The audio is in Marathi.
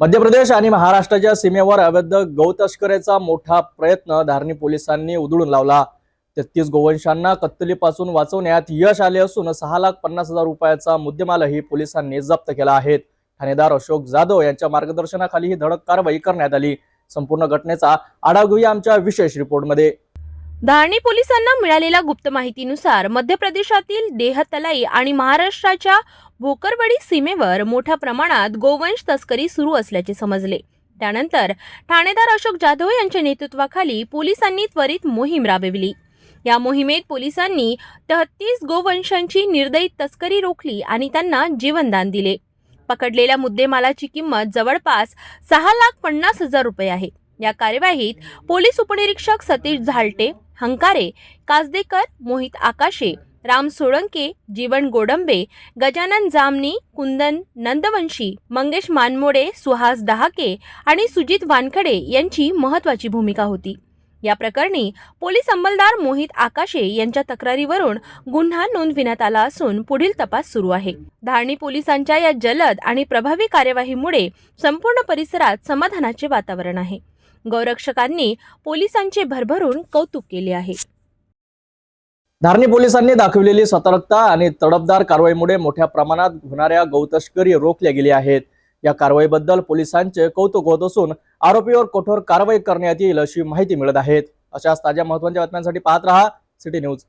मध्य प्रदेश आणि महाराष्ट्राच्या सीमेवर अवैध गौतस्करीचा मोठा प्रयत्न धारणी पोलिसांनी उधळून लावला. तेहतीस गोवंशांना कत्तलीपासून वाचवण्यात यश आले असून सहा लाख पन्नास हजार रुपयाचा मुद्देमालही पोलिसांनी जप्त केला आहे. ठाणेदार अशोक जाधव यांच्या मार्गदर्शनाखाली ही धडक कारवाई करण्यात आली. संपूर्ण घटनेचा आढावा घेऊया आमच्या विशेष रिपोर्टमध्ये. धारणी पोलिसांना मिळालेल्या गुप्त माहितीनुसार मध्य प्रदेशातील देहतलाई आणि महाराष्ट्राच्या भोकरवाडी सीमेवर मोठ्या प्रमाणात गोवंश तस्करी सुरू असल्याचे समजले. त्यानंतर ठाणेदार अशोक जाधव यांच्या नेतृत्वाखाली पोलिसांनी त्वरित मोहीम राबविली. या मोहिमेत पोलिसांनी तेहतीस गोवंशांची निर्दयी तस्करी रोखली आणि त्यांना जीवनदान दिले. पकडलेल्या मुद्देमालाची किंमत जवळपास सहा लाख पन्नास हजार रुपये आहे. या कार्यवाहीत पोलीस उपनिरीक्षक सतीश झालटे हंकारे कासदेकर मोहित आकाशे राम सोळंके जीवन गोडंबे गजानन जामनी कुंदन नंदवंशी मंगेश मानमोडे सुहास दहाके आणि सुजित वानखडे यांची महत्वाची भूमिका होती. या प्रकरणी पोलीस अंमलदार मोहित आकाशे यांच्या तक्रारीवरून गुन्हा नोंदविण्यात आला असून पुढील तपास सुरू आहे. धारणी पोलिसांच्या या जलद आणि प्रभावी कार्यवाहीमुळे संपूर्ण परिसरात समाधानाचे वातावरण आहे. गौरक्षकांनी पोलिसांचे भरभरून कौतुक केले आहे. धारणी पोलिसांनी दाखवलेली सतर्कता आणि तडफदार कारवाईमुळे मोठ्या प्रमाणात होणाऱ्या गौतस्करी रोखल्या गेल्या आहेत. या कारवाईबद्दल पोलिसांचे कौतुक होत असून आरोपीवर कठोर कारवाई करण्यात येईल अशी माहिती मिळत आहे. अशाच ताज्या महत्त्वाच्या बातम्यांसाठी पाहत रहा. City news.